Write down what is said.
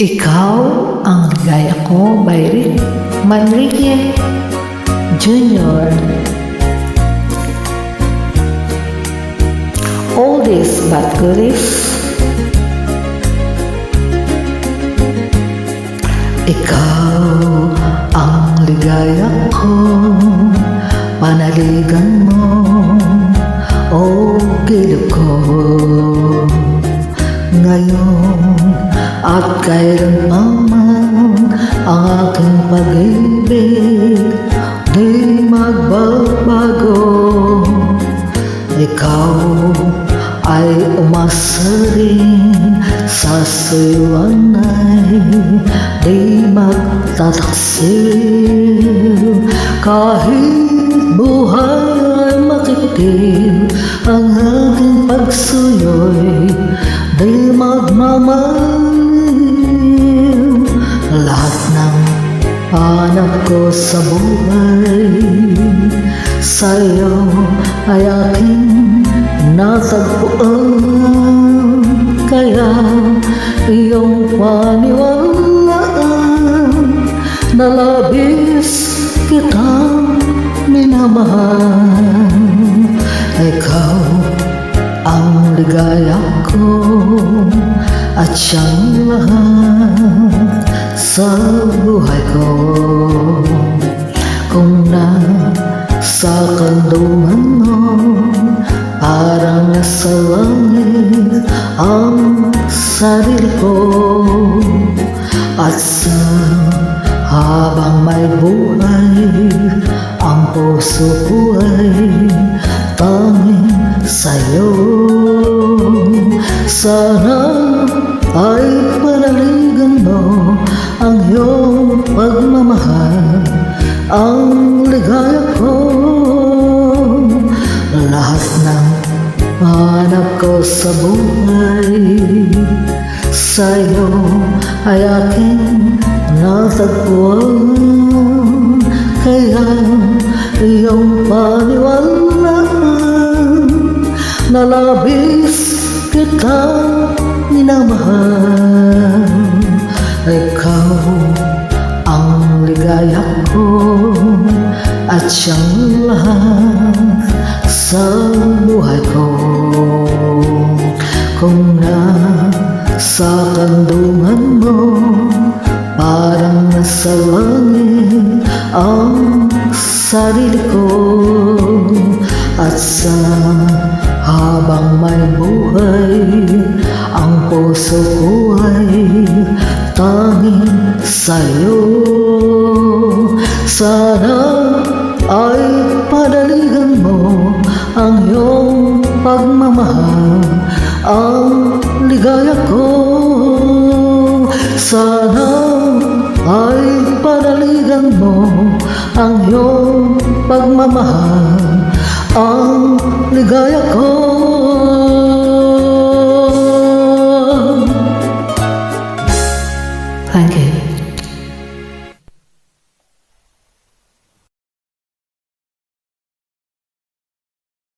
Ikaw ang ligaya ko by Rick Manrique Jr. Oldies but goodies. Ikaw ang ligaya ko, panaligan mo, o gilid ko. At kailan pa man ang aking pag-ibig di magbabago. Ikaw ay umasa rin sa siwan ay di magtataksil kahit buhay ay makitim ang aking pagsuyoy di magmamahal ko sa buhay. Sa'yo ay aking natagpuan. Kaya iyong paniwalaan na labis kitang minamahal. Ikaw ang ligaya ko at siyang lahat sa buhay ko kung na sa kanluman mo parang nasa langit ang sarili ko. At sa habang may buhay ang puso ko ay tanging sa'yo. Sana ay hanap ko sa buhay sa'yo ay aking natagpuan. Kaya iyong paniwalaan na labis kitang minamahal. Ikaw ang ligaya ko at siyang lahat sa buhay ko sa kandungan mo parang nasa langit ang sarili ko. At sa habang may buhay ang puso ko ay tanging sa'yo. Sana ay padaligan mo ang iyong pagmamahal ang ligaya ko mo ang iyong pagmamahal. Ang ligaya ko